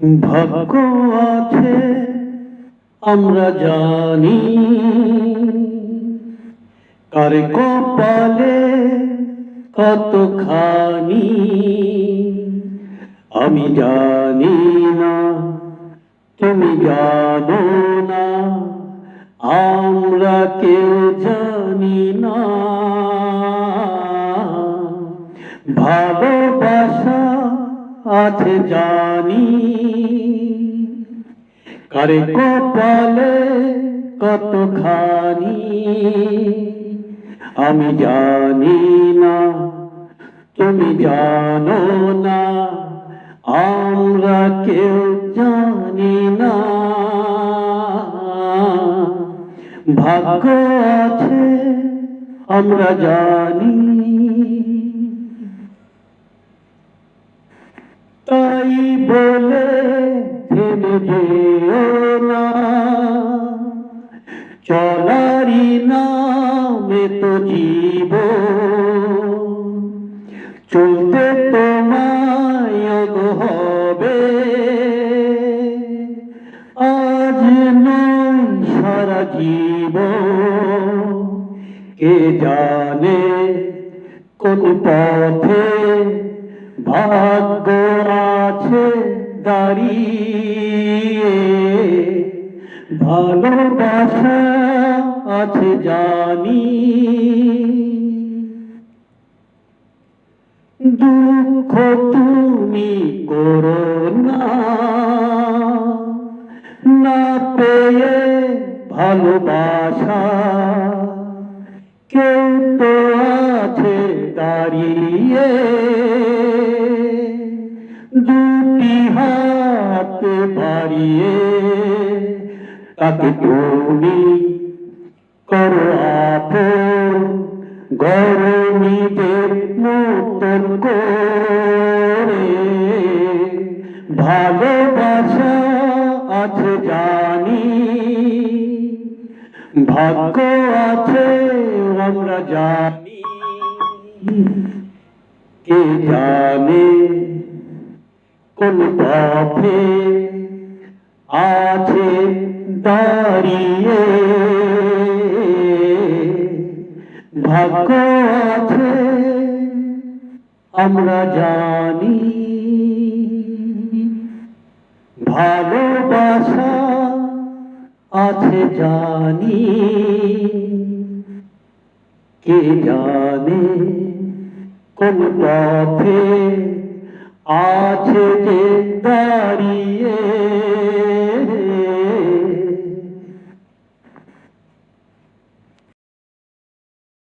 ভাগ্য আছে, আমরা জানি। কার কপালে কতখানি, আমি জানি না, তুমি জানো না, আমরা কেউ আছে জানি। কারে কপালে কতখানি? আমি জানি না, তুমি জানো না, আমরা কেউ জানি না। ভাগ্য আছে, আমরা জানি তাই বলে থেমে যেও না। চলারি নামে তো জীব। চলতে তোমায় হবে। আজ নয় সারা জীব। কে জানে কোন পথে ভাগ্য আছে দাঁড়িয়ে ভালোবাসা আছে জানি। দুঃখ তুমি করো না না পেয়ে ভালোবাসা। কেউ তো আছে দাঁড়িয়ে বাড়িয়ে তাকে তুমি করো আপন মতন করে। ভালোবাসা আছে জানি, ভাগ্য আছে আমরা জানি। কে জানে কোন পথে আছে দাঁড়িয়ে। ভাগ্য আছে, আমরা জানি। ভালোবাসা আছে, জানি। কে জানে কোন পথে আছে যে দাঁড়িয়ে।